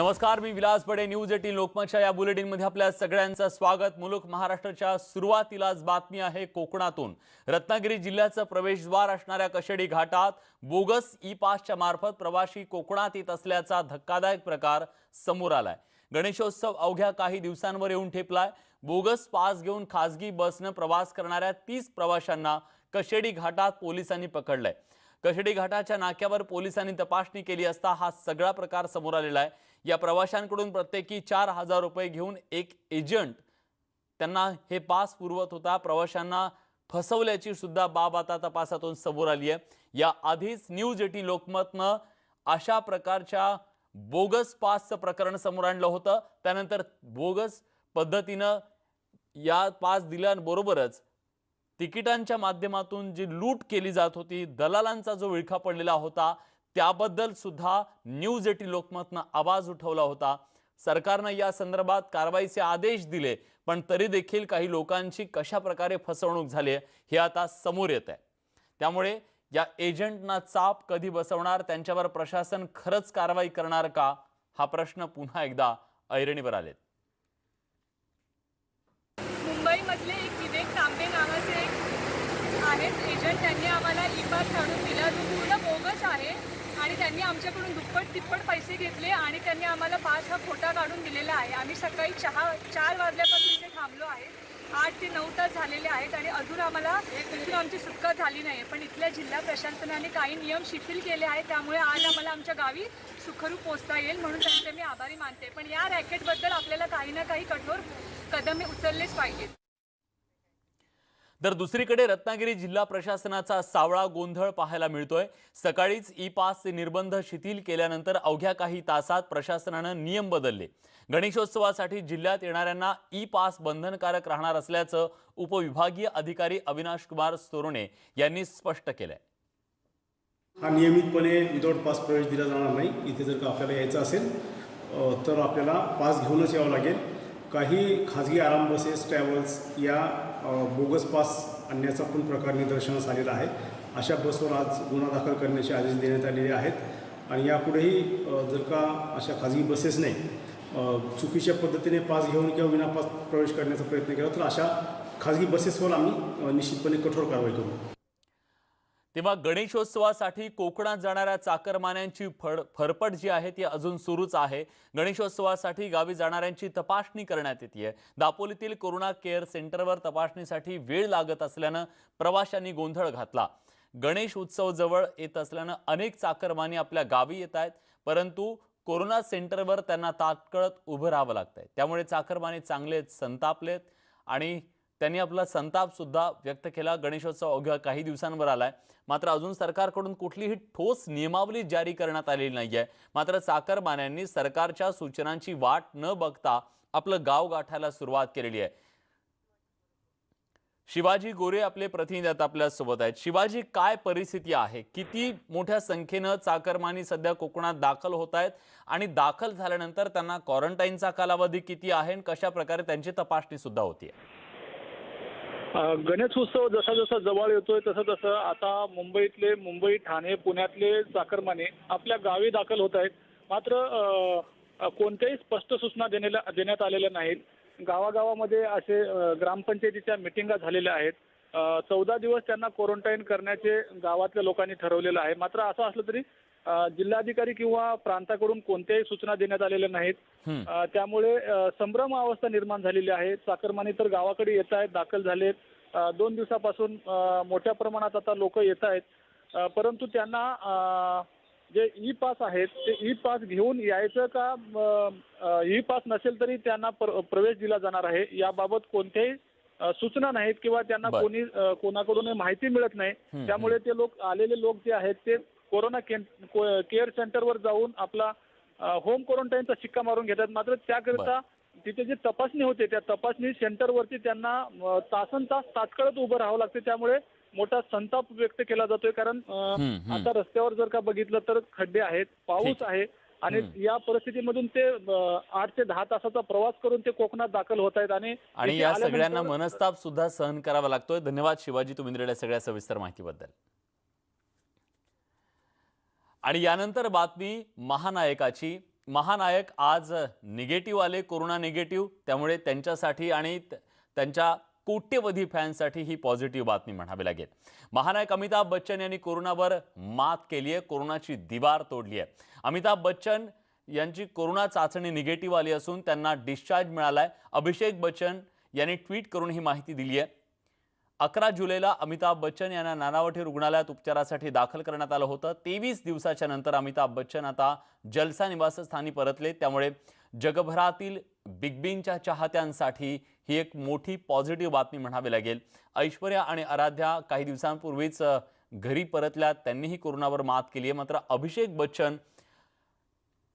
नमस्कार मी Vilas Bade news eighteen लोकमतच्या या बुलेटिनमध्ये आपल्या सगळ्यांचं स्वागत. मुलुक महाराष्ट्राच्या सुरुवातीलाच बातमी आहे कोकणातून. रत्नागिरी जिल्ह्याचं प्रवेशद्वार असणाऱ्या कशेडी घाटात बोगस ई पासच्या मार्फत प्रवाशी कोकणात येत असल्याचा धक्कादायक प्रकार समोर आलाय. गणेशोत्सव अवघ्या काही दिवसांवर येऊन ठेपलाय. बोगस पास घेऊन खासगी बसनं प्रवास करणाऱ्या तीस प्रवाशांना कशेडी घाटात पोलिसांनी पकडलंय. कशेडी घाटाच्या नाक्यावर पोलिसांनी तपासणी केली असता हा सगळा प्रकार समोर आलेला आहे. या प्रवाशांकडून प्रत्येकी चार हजार रुपये घेऊन एक एजंट त्यांना हे पास पुरवत होता. प्रवाशांना फसवल्याची सुद्धा बाब आता तपासातून समोर आली आहे. या आधीच न्यूज एटी लोकमतनं अशा प्रकारच्या बोगस पासचं प्रकरण समोर आणलं होतं. त्यानंतर बोगस पद्धतीनं या पास दिल्याबरोबरच तिकिटांच्या माध्यमातून जी लूट केली जात होती दलालांचा जो विळखा पडलेला होता त्याबद्दल सुद्धा न्यूज एटी लोकमतनं आवाज उठवला होता. सरकारनं या संदर्भात कारवाईचे आदेश दिले पण तरी देखील काही लोकांची कशा प्रकारे फसवणूक झाली आहे हे आता समोर येत आहे त्यामुळे या एजंटना चाप कधी बसवणार त्यांच्यावर प्रशासन खरंच कारवाई करणार का? हा प्रश्न पुन्हा एकदा ऐरणीवर आलेत. मुंबईमधले एक विवेक तांबे नावाचे आहेत एजंट त्यांनी आम्हाला ई पास काढून दिला. जो पूर्ण बोगस आहे आणि त्यांनी आमच्याकडून दुप्पट तिप्पट पैसे घेतले आणि त्यांनी आम्हाला पाच हा खोटा काढून दिलेला आहे. आम्ही सकाळी चहा चार वाजल्यापासून इथे थांबलो आहे. आठ ते नऊ तास झालेले आहेत आणि अजून आम्हाला इथून आमची सुटका झाली नाही. पण इथल्या जिल्हा प्रशासनाने काही नियम शिथिल केले आहेत. त्यामुळे आज आम्हाला आमच्या गावी सुखरूप पोचता येईल म्हणून त्यांचे मी आभारी मानते. पण या रॅकेटबद्दल आपल्याला काही ना काही कठोर कदम उचललेच पाहिजेत. तर दुसरीकडे रत्नागिरी जिल्हा प्रशासनाचा सावळा गोंधळ पाहायला मिळतोय. सकाळीच ई पासचे निर्बंध शिथिल केल्यानंतर अवघ्या काही तासात प्रशासनानं नियम बदलले. गणेशोत्सवासाठी जिल्ह्यात येणाऱ्यांना ई पास बंधनकारक राहणार असल्याचं उपविभागीय अधिकारी अविनाश कुमार सोरोणे यांनी स्पष्ट केलंय. हा नियमितपणे विदाऊट पास प्रवेश दिला जाणार नाही. इथे जर का आपल्याला यायचं असेल तर आपल्याला पास घेऊनच यावं लागेल. काही खाजगी आराम बसेस ट्रॅव्हल्स या बोगस पास आणण्याचा पण प्रकार निदर्शनास आलेला आहे. अशा बसवर आज गुन्हा दाखल करण्याचे आदेश देण्यात आलेले आहेत. आणि यापुढेही जर का अशा खाजगी बसेसने चुकीच्या पद्धतीने पास घेऊन किंवा विनापास प्रवेश करण्याचा प्रयत्न केला तर अशा खाजगी बसेसवर आम्ही निश्चितपणे कठोर कारवाई करू. तेव्हा गणेशोत्सवासाठी कोकणात जाणाऱ्या चाकरमान्यांची फड फरफट जी आहे ती अजून सुरूच आहे. गणेशोत्सवासाठी गावी जाणाऱ्यांची तपासणी करण्यात येते दापोलीतील कोरोना केअर सेंटरवर तपासणीसाठी वेळ लागत असल्यानं प्रवाशांनी गोंधळ घातला. गणेश उत्सव जवळ येत असल्यानं अनेक चाकरमानी आपल्या गावी येत आहेत. परंतु कोरोना सेंटरवर त्यांना तात्कळत उभं राहावं लागतंय. त्यामुळे चाकरमानी चांगलेच संतापलेत आणि त्यांनी आपला संताप सुद्धा व्यक्त केला. गणेशोत्सव अवघ्या काही दिवसांवर आलाय. मात्र अजून सरकारकडून कुठलीही ठोस नियमावली जारी करण्यात आलेली नाहीये. मात्र चाकरमान्यांनी सरकारच्या सूचनांची वाट न बघता आपलं गाव गाठायला सुरुवात केलेली आहे. शिवाजी गोरे आपले प्रतिनिधी आता आपल्यासोबत आहेत. शिवाजी काय परिस्थिती आहे? किती मोठ्या संख्येनं चाकरमानी सध्या कोकणात दाखल होत आहेत? आणि दाखल झाल्यानंतर त्यांना क्वारंटाईनचा कालावधी किती आहे? आणि कशा प्रकारे त्यांची तपासणी सुद्धा होतीये? गणेशोत्सव गणेश उत्सव जसा जसा जवळ येतोय तसं तसं आता मुंबईतले मुंबई ठाणे पुण्यातले चाकरमाने आपल्या गावी दाखल होत आहेत. मात्र कोणत्याही स्पष्ट सूचना देण्याला देण्यात आलेल्या नाहीत. गावागावामध्ये असे ग्रामपंचायतीच्या मिटिंगा झालेल्या आहेत. चौदा दिवस त्यांना क्वारंटाईन करण्याचे गावातल्या लोकांनी ठरवलेलं आहे. मात्र असं असलं तरी जिल्हाधिकारी किंवा प्रांताकडून कोणत्याही सूचना देण्यात आलेल्या नाहीत. त्यामुळे संभ्रम अवस्था निर्माण झालेली आहे. चाकरमानी तर गावाकडे येत आहेत दाखल झालेत. दोन दिवसापासून मोठ्या प्रमाणात आता लोक येत आहेत. परंतु त्यांना जे ई पास आहेत ते ई पास घेऊन यायचं का ई पास नसेल तरी त्यांना प्र- प्रवेश दिला जाणार आहे. याबाबत कोणत्याही सूचना नाहीत किंवा त्यांना. कोणी कोणाकडून माहिती मिळत नाही. त्यामुळे ते लोक आलेले लोक जे आहेत ते कोरोना केअर सेंटरवर जाऊन आपला होम क्वारंटाईनचा शिक्का मारून घेतात. मात्र त्याकरिता तिथे जे तपासणी होते त्या तपासणी सेंटरवरती त्यांना तासन तास तात्काळच उभं राहावं लागते. त्यामुळे मोठा संताप व्यक्त केला जातोय. कारण. आता रस्त्यावर जर का बघितलं तर खड्डे आहेत. पाऊस आहे आणि या परिस्थितीमधून ते आठ ते दहा तासाचा प्रवास करून ते कोकणात दाखल होत आहेत आणि या सगळ्यांना मनस्ताप सुद्धा सहन करावा लागतोय. धन्यवाद शिवाजी तुम्ही दिलेल्या सगळ्या सविस्तर माहितीबद्दल. आणि यानंतर बातमी महानायकाची. महानायक आज निगेटिव्ह आले कोरोना निगेटिव्ह त्यामुळे त्यांच्यासाठी आणि त्यांच्या कोट्यवधी फॅन्ससाठी ही पॉझिटिव्ह बातमी म्हणावी लागेल. महानायक अमिताभ बच्चन यांनी कोरोनावर मात केली आहे कोरोनाची दिवार तोडली आहे अमिताभ बच्चन यांची कोरोना चाचणी निगेटिव्ह आली असून त्यांना डिस्चार्ज मिळाला आहे अभिषेक बच्चन यांनी ट्विट करून ही माहिती दिली आहे अकरा जुलैला अमिताभ बच्चन यांना नानावटी रुग्णालयात उपचारासाठी दाखल करण्यात आलं होतं. तेवीस दिवसाच्या नंतर अमिताभ बच्चन आता जलसा निवासस्थानी परतले. त्यामुळे जगभरातील बिग बींच्या चाहत्यांसाठी ही एक मोठी पॉझिटिव्ह बातमी म्हणावी लागेल. ऐश्वर्या आणि आराध्या काही दिवसांपूर्वीच घरी परतल्या त्यांनीही कोरोनावर मात केली आहे. मात्र अभिषेक बच्चन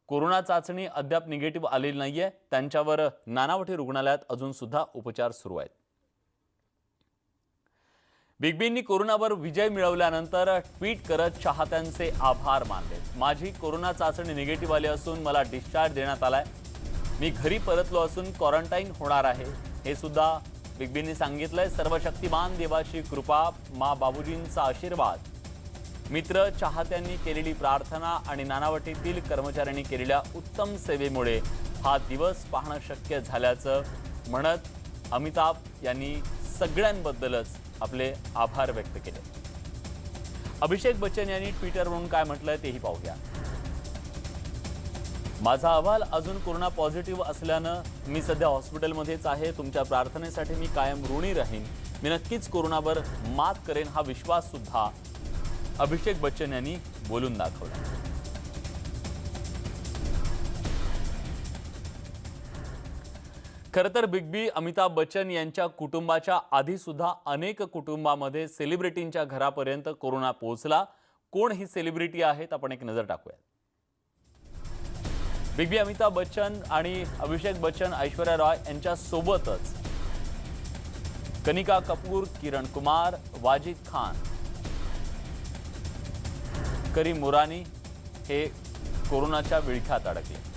कोरोना चाचणी अद्याप निगेटिव्ह आलेली नाही आहे त्यांच्यावर नानावटी रुग्णालयात अजूनसुद्धा उपचार सुरू आहेत. बिग बींनी कोरोनावर विजय मिळवल्यानंतर ट्विट करत चाहत्यांचे आभार मानले. माझी कोरोना चाचणी निगेटिव्ह आली असून मला डिस्चार्ज देण्यात आलाय. मी घरी परतलो असून क्वारंटाईन होणार आहे. हे सुद्धा बिग बींनी सांगितलंय. सर्वशक्तिमान देवाची कृपा मा बाबूजींचा आशीर्वाद. मित्र चाहत्यांनी केलेली प्रार्थना आणि नानावटीतील कर्मचाऱ्यांनी केलेल्या उत्तम सेवेमुळे हा दिवस पाहणं शक्य झाल्याचं म्हणत अमिताभ यांनी सगळ्यांबद्दलच आपले आभार व्यक्त केले. अभिषेक बच्चन यांनी ट्विटरवरून काय म्हटलंय तेही पाहूया. माझा अहवाल अजून कोरोना पॉझिटिव्ह असल्यानं मी सध्या हॉस्पिटलमध्येच आहे. तुमच्या प्रार्थनेसाठी मी कायम ऋणी राहीन. मी नक्कीच कोरोनावर मात करेन हा विश्वास सुद्धा अभिषेक बच्चन यांनी बोलून दाखवला. खरं तर बिग बी अमिताभ बच्चन यांच्या कुटुंबाच्या आधी सुद्धा अनेक कुटुंबामध्ये सेलिब्रिटींच्या घरापर्यंत कोरोना पोहोचला. कोण ही सेलिब्रिटी आहेत? आपण एक नजर टाकूया बिग बी अमिताभ बच्चन आणि अभिषेक बच्चन ऐश्वर्या रॉय यांच्या सोबतच कनिका कपूर किरण कुमार वाजिद खान करीम मुरानी हे कोरोनाच्या विळख्यात अडकले.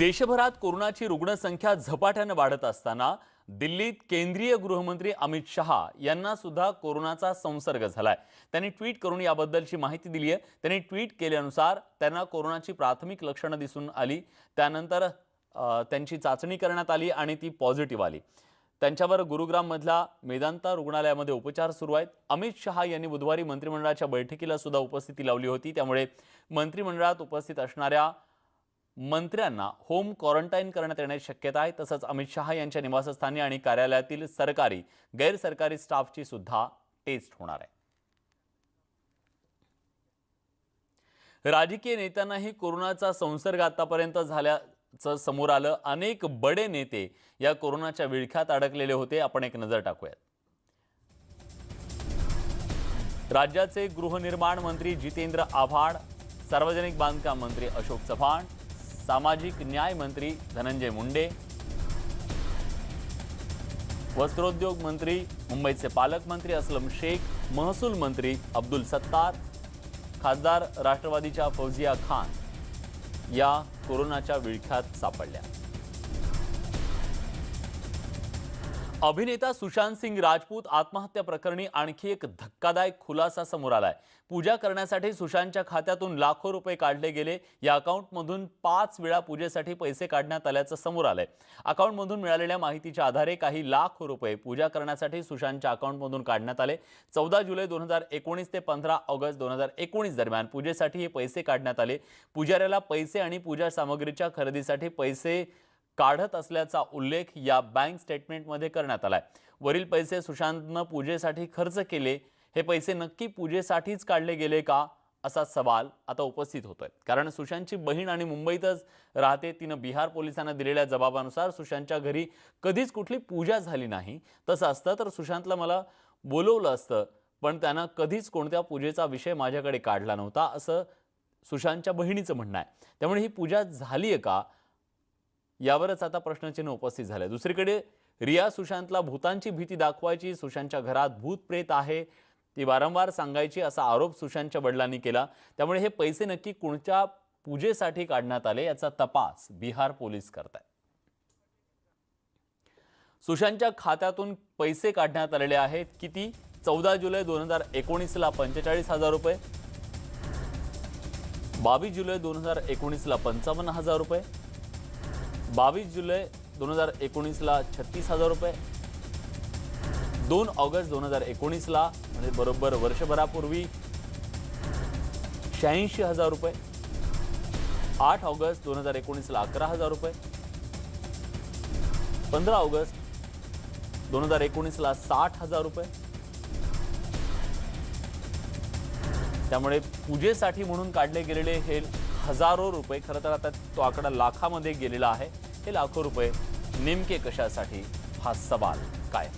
देशभरात कोरोनाची रुग्णसंख्या झपाट्यानं वाढत असताना दिल्लीत केंद्रीय गृहमंत्री अमित शहा यांना सुद्धा कोरोनाचा संसर्ग झालाय. त्यांनी ट्विट करून याबद्दलची माहिती दिली आहे त्यांनी ट्विट केल्यानुसार त्यांना कोरोनाची प्राथमिक लक्षणं दिसून आली. त्यानंतर त्यांची चाचणी करण्यात आली आणि ती पॉझिटिव्ह आली. त्यांच्यावर गुरुग्राममधल्या मेदांता रुग्णालयामध्ये उपचार सुरू आहेत. अमित शहा यांनी बुधवारी मंत्रिमंडळाच्या बैठकीला सुद्धा उपस्थिती लावली होती. त्यामुळे मंत्रिमंडळात उपस्थित असणाऱ्या मंत्र्यांना होम क्वारंटाईन करण्यात येण्याची शक्यता आहे. तसंच अमित शहा यांच्या निवासस्थानी आणि कार्यालयातील सरकारी गैरसरकारी स्टाफची सुद्धा टेस्ट होणार आहे. राजकीय नेत्यांनाही कोरोनाचा संसर्ग आतापर्यंत झाल्याचं समोर आलं. अनेक बडे नेते या कोरोनाच्या विळख्यात अडकलेले होते. आपण एक नजर टाकूयात. राज्याचे गृहनिर्माण मंत्री जितेंद्र आव्हाड सार्वजनिक बांधकाम मंत्री अशोक चव्हाण सामाजिक न्याय मंत्री धनंजय मुंडे वस्त्रोद्योग मंत्री मुंबईचे पालकमंत्री असलम शेख महसूल मंत्री अब्दुल सत्तार खासदार राष्ट्रवादीच्या फौजिया खान या कोरोनाच्या विळख्यात सापडल्या. अभिनेता सुशांत सिंग राजपूत आत्महत्या प्रकरणी आणखी एक धक्कादायक खुलासा समोर आलाय. पूजा करण्यासाठी सुशांतच्या खात्यातून लाखो रुपये काढले गेले. या अकाउंटमधून पाच वेळा पूजेसाठी पैसे काढण्यात आल्याचं समोर आलंय. अकाउंटमधून मिळालेल्या माहितीच्या आधारे काही लाख रुपये पूजा करण्यासाठी सुशांतच्या अकाउंटमधून काढण्यात आले. चौदा जुलै दोन हजार एकोणीस ते पंधरा ऑगस्ट दोन हजार एकोणीस दरम्यान पूजेसाठी हे पैसे काढण्यात आले. पुजाऱ्याला पैसे आणि पूजा सामग्रीच्या खरेदीसाठी पैसे काढत असल्याचा उल्लेख या बँक स्टेटमेंटमध्ये करण्यात आलाय. वरील पैसे सुशांतनं पूजेसाठी खर्च केले हे पैसे नक्की पूजेसाठीच काढले गेले का? असा सवाल आता उपस्थित होतोय. कारण सुशांतची बहीण आणि मुंबईतच राहते तिनं बिहार पोलिसांना दिलेल्या जबाबानुसार सुशांतच्या घरी कधीच कुठली पूजा झाली नाही. तसं असतं तर सुशांतला मला बोलवलं असतं पण त्यानं कधीच कोणत्या पूजेचा विषय माझ्याकडे काढला नव्हता असं सुशांतच्या बहिणीचं म्हणणं आहे. त्यामुळे ही पूजा झाली आहे का? यावरच आता प्रश्नचिन्ह उपस्थित झालंय. दुसरीकडे रिया सुशांतला भूतांची भीती दाखवायची सुशांतच्या घरात भूत प्रेत आहे ती वारंवार सांगायची असा आरोप सुशांतच्या वडिलांनी केला. त्यामुळे हे पैसे नक्की कोणत्या पूजेसाठी काढण्यात आले याचा तपास बिहार पोलीस करतायत. सुशांतच्या खात्यातून पैसे काढण्यात आलेले आहेत. किती? चौदा जुलै दोन हजार एकोणीसला पंचेचाळीस हजार रुपये. बावीस जुलै दोन हजार एकोणीसला पंचावन्न हजार रुपये. बावीस जुलै दोन हजार एकोणीसला छत्तीस हजार रुपये. दोन ऑगस्ट दोन हजार एकोणीसला म्हणजे बरोबर वर्षभरापूर्वी शहाऐंशी हजार रुपये. आठ ऑगस्ट दोन हजार एकोणीसला अकरा हजार रुपये. पंधरा ऑगस्ट दोन हजार एकोणीसला साठ हजार रुपये. त्यामुळे पूजेसाठी म्हणून काढले गेलेले हे हजारो रुपये. खरं तर आता तो आकडा लाखामध्ये गेलेला आहे. हे लाखो रुपये नेमके कशासाठी? हा सवाल काय?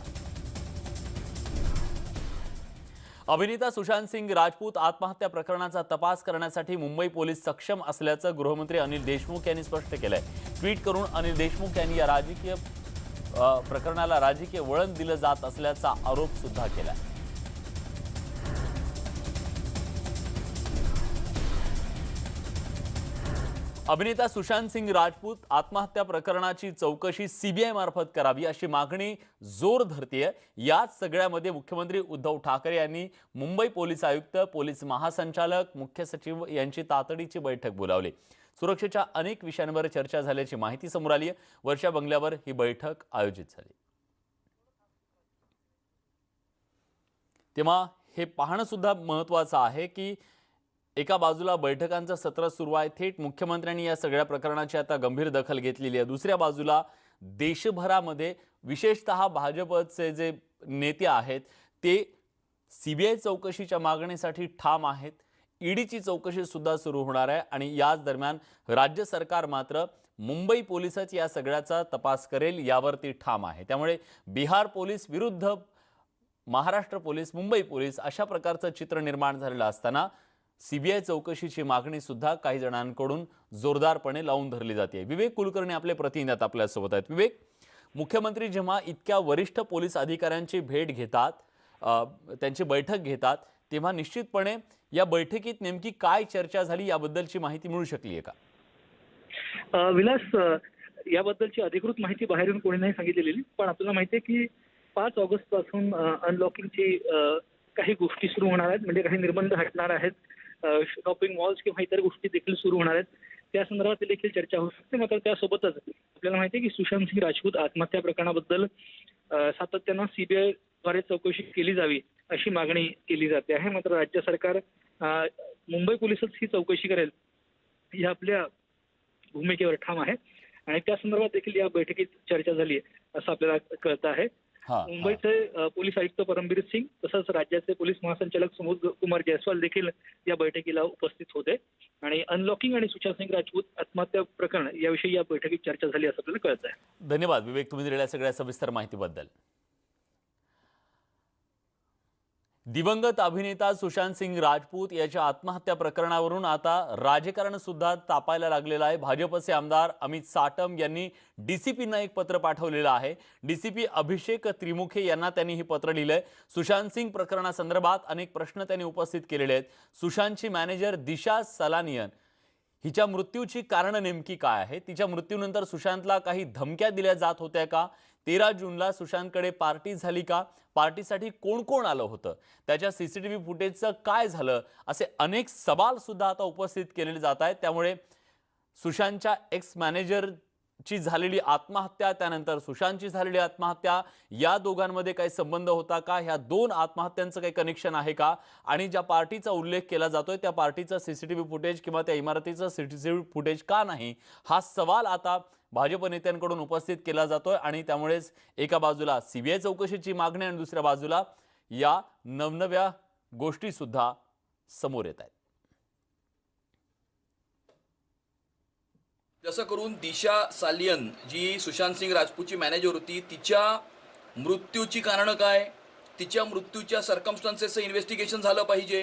अभिनेता सुशांत सिंग राजपूत आत्महत्या प्रकरणाचा तपास करण्यासाठी मुंबई पोलीस सक्षम असल्याचं गृहमंत्री अनिल देशमुख यांनी स्पष्ट केलंय. ट्विट करून अनिल देशमुख यांनी या राजकीय प्रकरणाला राजकीय वळण दिलं जात असल्याचा आरोप सुद्धा केलाय. अभिनेता सुशांत सिंग राजपूत आत्महत्या प्रकरणाची चौकशी सीबीआय मार्फत करावी अशी मागणी जोर धरतीये. याच सगळ्यामध्ये मुख्यमंत्री उद्धव ठाकरे यांनी मुंबई पोलीस आयुक्त पोलीस महासंचालक मुख्य सचिव यांची तातडीची बैठक बोलावली. सुरक्षेच्या अनेक विषयांवर चर्चा झाल्याची माहिती समोर आली आहे. वर्षा बंगल्यावर ही बैठक आयोजित झाली. तेव्हा हे पाहणं सुद्धा महत्त्वाचं आहे की एका बाजूला बैठकांचं सत्र सुरू आहे. थेट मुख्यमंत्र्यांनी या सगळ्या प्रकरणाची आता गंभीर दखल घेतलेली आहे. दुसऱ्या बाजूला देशभरामध्ये विशेषतः भाजपचे जे नेते आहेत ते सी बी आय चौकशीच्या मागणीसाठी ठाम आहेत. ईडीची चौकशी सुद्धा सुरू होणार आहे आणि याच दरम्यान राज्य सरकार मात्र मुंबई पोलिसच या सगळ्याचा तपास करेल यावरती ठाम आहे. त्यामुळे बिहार पोलीस विरुद्ध महाराष्ट्र पोलीस मुंबई पोलीस अशा प्रकारचं चित्र निर्माण झालेलं असताना सीबीआय चौकशीची मागणी सुद्धा काही जणांकडून जोरदारपणे लावून धरली जाते. विवेक कुलकर्णी आपले प्रतिनिधी आता आपल्यासोबत आहेत. विवेक मुख्यमंत्री जेव्हा इतक्या वरिष्ठ पोलीस अधिकाऱ्यांची भेट घेतात त्यांची बैठक घेतात तेव्हा निश्चितपणे या बैठकीत नेमकी काय चर्चा झाली याबद्दलची माहिती मिळू शकली आहे का? विलास याबद्दलची अधिकृत माहिती बाहेरून कोणी नाही सांगितलेली पण आपल्याला माहिती आहे की पाच ऑगस्टपासून अनलॉकिंगची काही गोष्टी सुरू होणार आहेत म्हणजे काही निर्बंध हटणार आहेत. शॉपिंग मॉल्स किंवा इतर गोष्टी देखील सुरू होणार आहेत. त्या संदर्भात देखील चर्चा होऊ शकते. मात्र त्यासोबतच आपल्याला माहिती आहे की सुशांत सिंग राजपूत आत्महत्या प्रकरणाबद्दल सातत्यानं सीबीआयद्वारे चौकशी केली जावी अशी मागणी केली जाते आहे. मात्र राज्य सरकार मुंबई पोलिसच ही चौकशी करेल ही आपल्या भूमिकेवर ठाम आहे. आणि त्या संदर्भात देखील या बैठकीत चर्चा झाली आहे असं आपल्याला कळतं आहे. मुंबईचे पोलीस आयुक्त परमबीर सिंग तसंच राज्याचे पोलीस महासंचालक सुमोद कुमार जयस्वाल देखील या बैठकीला उपस्थित होते. आणि अनलॉकिंग आणि सुशांत सिंग राजपूत आत्महत्या प्रकरण याविषयी या बैठकीत चर्चा झाली असं आपल्याला कळत आहे धन्यवाद. विवेक तुम्ही दिलेल्या सगळ्या सविस्तर माहितीबद्दल. दिवंगत अभिनेता सुशांत सिंग राजपूत याच्या आत्महत्या प्रकरणावरून आता राजकारण सुद्धा तापायला लागलेलं आहे. भाजपचे आमदार अमित साटम यांनी डीसीपींना एक पत्र पाठवलेलं आहे. डीसीपी अभिषेक त्रिमुखे यांना त्यांनी हे पत्र लिहिलंय. सुशांत सिंग प्रकरणासंदर्भात अनेक प्रश्न त्यांनी उपस्थित केलेले आहेत. सुशांतची मॅनेजर दिशा सलानियन हिच्या मृत्यूची कारणं नेमकी काय आहे तिच्या मृत्यूनंतर सुशांतला काही धमक्या दिल्या जात होत्या का? तेरा जूनला सुशांतकडे पार्टी झाली का? पार्टीसाठी कोण कोण आलं होतं? त्याच्या सी सी टी व्ही फुटेजचं काय झालं? असे अनेक सवाल सुद्धा आता उपस्थित केलेले जात आहेत. त्यामुळे सुशांतच्या एक्स मॅनेजर ची झालेली आत्महत्या त्यानंतर सुशांतची झालेली आत्महत्या या दोघांमध्ये काही संबंध होता का? ह्या दोन आत्महत्यांचं काही कनेक्शन आहे का? आणि ज्या पार्टीचा उल्लेख केला जातोय त्या पार्टीचं सीसीटीव्ही फुटेज किंवा त्या इमारतीचं सीसीटीव्ही फुटेज का नाही? हा सवाल आता भाजप नेत्यांकडून उपस्थित केला जातोय आणि त्यामुळेच एका बाजूला सीबीआय चौकशीची मागणी आणि दुसऱ्या बाजूला या नवनव्या गोष्टी सुद्धा समोर येत आहेत. जसं करून दिशा सालियन जी सुशांत सिंग राजपूतची मॅनेजर होती तिच्या मृत्यूची कारणं काय? तिच्या मृत्यूच्या सर्कमस्टान्सेसचं इन्व्हेस्टिगेशन झालं पाहिजे.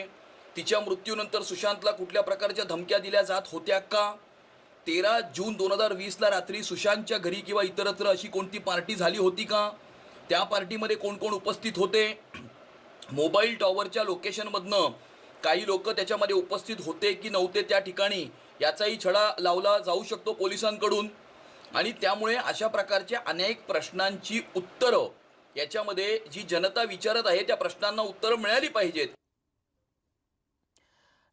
तिच्या मृत्यूनंतर सुशांतला कुठल्या प्रकारच्या धमक्या दिल्या जात होत्या का? तेरा जून दोन हजार वीसला रात्री सुशांतच्या घरी किंवा इतरत्र अशी कोणती पार्टी झाली होती का? त्या पार्टीमध्ये कोण कोण उपस्थित होते? मोबाईल टॉवरच्या लोकेशनमधनं काही लोक त्याच्यामध्ये उपस्थित होते की नव्हते त्या ठिकाणी? याचाही छडा लावला जाऊ शकतो पोलिसांकडून. आणि त्यामुळे अशा प्रकारच्या अनेक प्रश्नांची उत्तरं याच्यामध्ये जी जनता विचारत आहे त्या प्रश्नांना उत्तरं मिळाली पाहिजेत.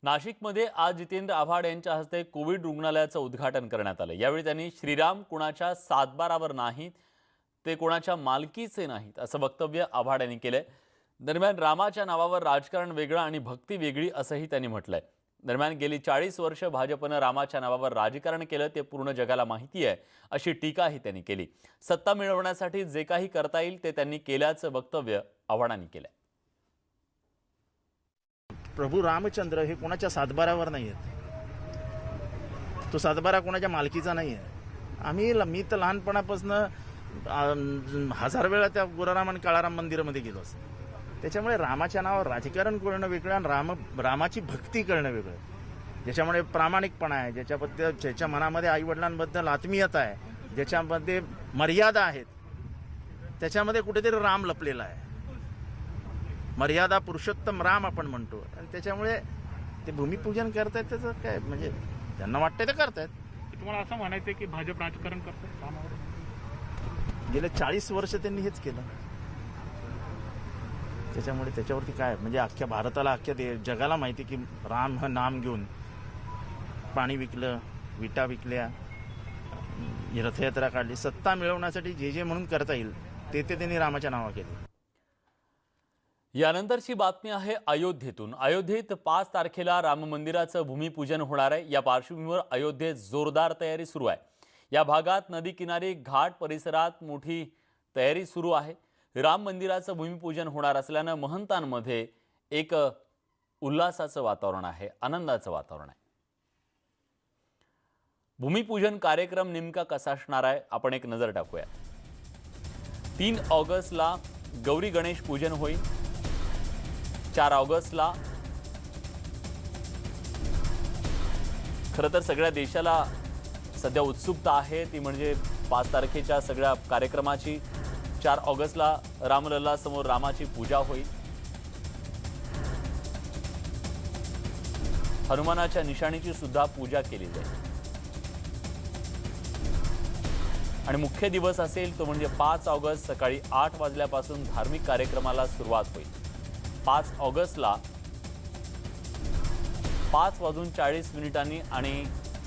नाशिकमध्ये आज जितेंद्र आव्हाड यांच्या हस्ते कोविड रुग्णालयाचं उद्घाटन करण्यात आलं. यावेळी त्यांनी श्रीराम कुणाच्या सातबारावर नाहीत ते कोणाच्या मालकीचे नाहीत असं वक्तव्य आव्हाड यांनी केलंय. दरम्यान रामाच्या नावावर राजकारण वेगळं आणि भक्ती वेगळी असंही त्यांनी म्हटलंय. दरम्यान गेली चाळीस वर्ष भाजपनं रामाच्या नावावर राजकारण केलं ते पूर्ण जगाला माहिती आहे अशी टीकाही त्यांनी केली. सत्ता मिळवण्यासाठी जे काही करता येईल ते त्यांनी केल्याचं वक्तव्य आव्हाडांनी केलंय. प्रभू रामचंद्र हे कोणाच्या सातबारावर नाही आहेत? तो सातबारा कोणाच्या मालकीचा नाही आहे? आम्ही मी तर लहानपणापासून हजार वेळा त्या गुराराम आणि काळाराम मंदिरामध्ये गेलो असतो. त्याच्यामुळे रामाच्या नावावर राजकारण करणं वेगळं आणि राम रामाची भक्ती करणं वेगळं. ज्याच्यामुळे प्रामाणिकपणा आहे ज्याच्याबद्दल ज्याच्या मनामध्ये आईवडिलांबद्दल आत्मीयता आहे ज्याच्यामध्ये मर्यादा आहेत त्याच्यामध्ये कुठेतरी राम लपलेला आहे. मर्यादा पुरुषोत्तम राम आपण म्हणतो. आणि त्याच्यामुळे ते भूमिपूजन करतायत त्याचं काय म्हणजे त्यांना वाटतंय ते करतायत. तुम्हाला असं म्हणायचं की भाजप राजकारण करतं रामावर? गेले चाळीस वर्ष त्यांनी हेच केलं. त्याच्यामुळे त्याच्यावरती काय म्हणजे अख्ख्या भारताला अख्ख्या दे जगाला माहिती की राम ह नाम घेऊन पाणी विकलं विटा विकल्या रथयात्रा काढली. सत्ता मिळवण्यासाठी जे जे म्हणून करता येईल ते ते त्यांनी रामाच्या नावा केले. यानंतरची बातमी आहे अयोध्येतून. अयोध्येत पाच तारखेला राम मंदिराचं भूमिपूजन होणार आहे. या पार्श्वभूमीवर अयोध्येत जोरदार तयारी सुरू आहे. या भागात नदी किनारी घाट परिसरात मोठी तयारी सुरू आहे. राम मंदिराचं भूमिपूजन होणार असल्यानं महंतांमध्ये एक उल्हासाचं वातावरण आहे आनंदाचं वातावरण आहे. भूमिपूजन कार्यक्रम नेमका कसा असणार आहे आपण एक नजर टाकूया तीन ऑगस्टला गौरी गणेश पूजन होईल. चार ऑगस्टला खरं तर सगळ्या देशाला सध्या उत्सुकता आहे ती म्हणजे पाच तारखेच्या सगळ्या कार्यक्रमाची. चार ऑगस्टला रामलल्ला समोर रामाची पूजा होईल. हनुमानाच्या निशाणीची सुद्धा पूजा केली जाईल. आणि मुख्य दिवस असेल तो म्हणजे पाच ऑगस्ट सकाळी आठ वाजल्यापासून धार्मिक कार्यक्रमाला सुरुवात होईल. पाच ऑगस्टला पाच वाजून चाळीस मिनिटांनी आणि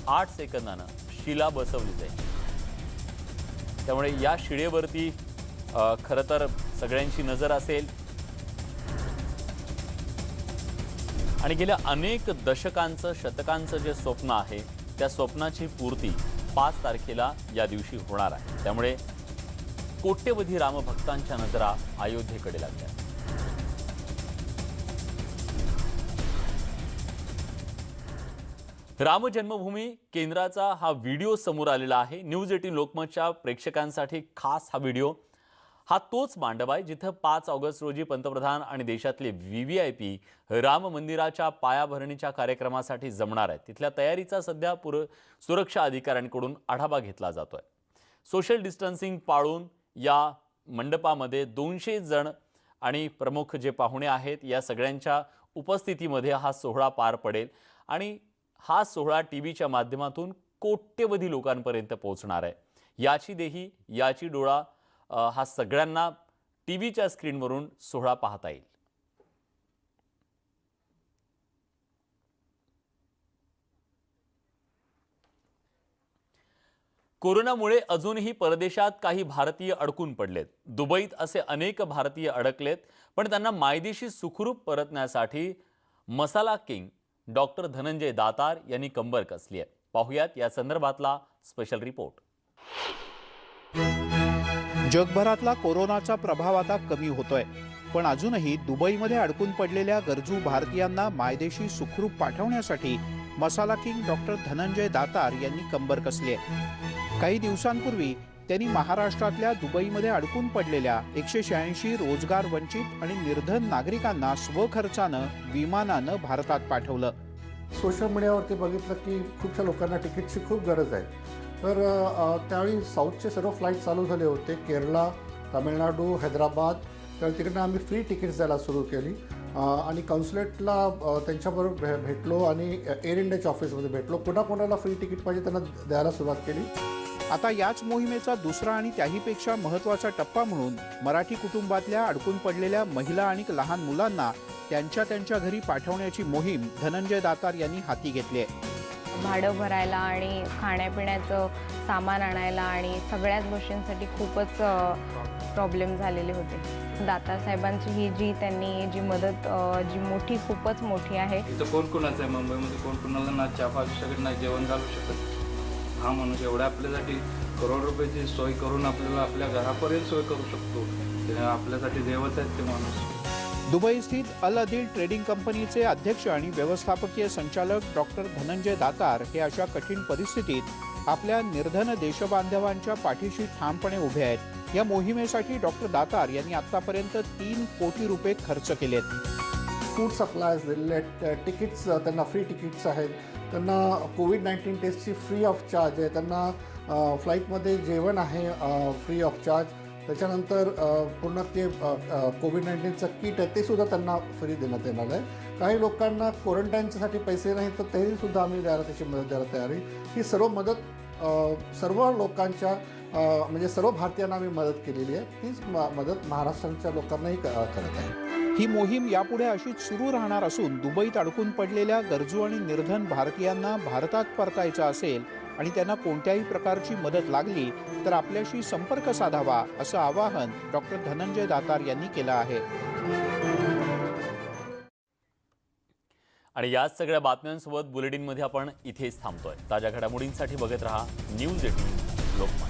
आठ सेकंदानं शिला बसवली जाईल. त्यामुळे या शिळेवरती खरं तर सगळ्यांची नजर असेल. आणि गेल्या अनेक दशकांचं शतकांचं जे स्वप्न आहे त्या स्वप्नाची पूर्ती पाच तारखेला या दिवशी होणार आहे. त्यामुळे कोट्यवधी रामभक्तांच्या नजरा अयोध्येकडे लागल्या. राम जन्मभूमी केंद्राचा हा व्हिडिओ समोर आलेला आहे. न्यूज एटीन लोकमतच्या प्रेक्षकांसाठी खास हा व्हिडिओ हा तोच मांडव आहे जिथं पाच ऑगस्ट रोजी पंतप्रधान आणि देशातले V V I P Ram मंदिराच्या पायाभरणीच्या कार्यक्रमासाठी जमणार आहेत. तिथल्या तयारीचा सध्या पुर सुरक्षा अधिकाऱ्यांकडून आढावा घेतला जातो आहे सोशल डिस्टन्सिंग पाळून या मंडपामध्ये दोनशे जण आणि प्रमुख जे पाहुणे आहेत या सगळ्यांच्या उपस्थितीमध्ये हा सोहळा पार पडेल आणि हा सोहळा टी व्हीच्या माध्यमातून कोट्यवधी लोकांपर्यंत पोहोचणार आहे. याची देही याची डोळा हा सगळ्यांना टी व्हीच्या स्क्रीनवरून सोहळा पाहता येईल. कोरोनामुळे अजूनही परदेशात काही भारतीय अडकून पडलेत. दुबईत असे अनेक भारतीय अडकलेत पण त्यांना मायदेशी सुखरूप परतण्यासाठी मसाला किंग डॉक्टर धनंजय दातार यांनी कंबर कसली आहे. पाहुयात या संदर्भातला स्पेशल रिपोर्ट. जगभरातला कोरोनाचा प्रभाव आता कमी होतोय. पण अजूनही दुबईमध्ये अडकून पडलेल्या गरजू भारतीयांना मायदेशी सुखरूप पाठवण्यासाठी मसाला किंग डॉक्टर धनंजय दातार यांनी कंबर कसली आहे. काही दिवसांपूर्वी त्यांनी महाराष्ट्रातल्या दुबईमध्ये अडकून पडलेल्या एकशे शहाऐंशी रोजगार वंचित आणि निर्धन नागरिकांना स्वखर्चानं विमानानं भारतात पाठवलं. सोशल मीडियावरती बघितलं की खूपशा लोकांना तिकीटची खूप गरज आहे. तर त्यावेळी साऊथचे सर्व फ्लाईट चालू झाले होते. केरला तामिळनाडू हैदराबाद. तर तिकडनं आम्ही फ्री तिकीट्स द्यायला सुरू केली. आणि कॉन्सुलेटला त्यांच्याबरोबर भे भेटलो आणि एअर इंडियाच्या ऑफिसमध्ये भेटलो. पुन्हा कोणाला फ्री तिकीट पाहिजे त्यांना द्यायला सुरुवात केली. आता याच मोहिमेचा दुसरा आणि त्याहीपेक्षा महत्त्वाचा टप्पा म्हणून मराठी कुटुंबातल्या अडकून पडलेल्या महिला आणि लहान मुलांना त्यांच्या त्यांच्या घरी पाठवण्याची मोहीम धनंजय दातार यांनी हाती घेतली आहे. भाडं भरायला आणि खाण्यापिण्याचं सामान आणायला आणि सगळ्याच गोष्टींसाठी खूपच प्रॉब्लेम झालेले होते. दातासाहेबांची ही जी त्यांनी जी मदत जी मोठी खूपच मोठी आहे. इथं कोण कोणाचं आहे? मुंबईमध्ये कोण कोणाला ना चहा पाजू शकत ना जेवण घालू शकत? हा माणूस एवढा आपल्यासाठी करोड रुपयाची सोय करून आपल्याला आपल्या घरापर्यंत सोय करू शकतो. आपल्यासाठी देवच आहेत ते माणूस. दुबई स्थित अल अदिल ट्रेडिंग कंपनीचे अध्यक्ष आणि व्यवस्थापकीय संचालक डॉक्टर धनंजय दातार हे अशा कठीण परिस्थितीत आपल्या निर्धन देशबांधवांच्या पाठीशी ठामपणे उभे आहेत. या मोहिमेसाठी डॉक्टर दातार यांनी आतापर्यंत तीन कोटी रुपये खर्च केलेत. फूड सप्लायज दिलेले आहेत तिकीट्स त्यांना फ्री तिकीट्स आहेत. त्यांना कोविड नाईन्टीन टेस्टची फ्री ऑफ चार्ज आहे. त्यांना uh, फ्लाईटमध्ये जेवण आहे फ्री ऑफ चार्ज त्याच्यानंतर पूर्ण ते कोविड नाईन्टीनचं किट आहे ते सुद्धा त्यांना फ्री देण्यात येणार आहे. काही लोकांना क्वारंटाईनसाठी पैसे नाहीत तर तेही सुद्धा आम्ही द्यायला त्याची मदत द्यायला तयार आहे. ही सर्व मदत सर्व लोकांच्या म्हणजे सर्व भारतीयांना आम्ही मदत केलेली आहे. तीच म- मदत महाराष्ट्राच्या लोकांनाही क- करत आहे. ही मोहीम यापुढे अशीच सुरू राहणार असून दुबईत अडकून पडलेल्या गरजू आणि निर्धन भारतीयांना भारतात परतायचं असेल आणि त्यांना कोणत्याही प्रकारची मदत लागली तर आपल्याशी संपर्क साधावा असं आवाहन डॉक्टर धनंजय दातार यांनी केलं आहे. आणि याच सगळ्या बातम्यांसोबत बुलेटिनमध्ये आपण इथेच थांबतोय. ताज्या घडामोडींसाठी बघत रहा न्यूज एटीन लोकमत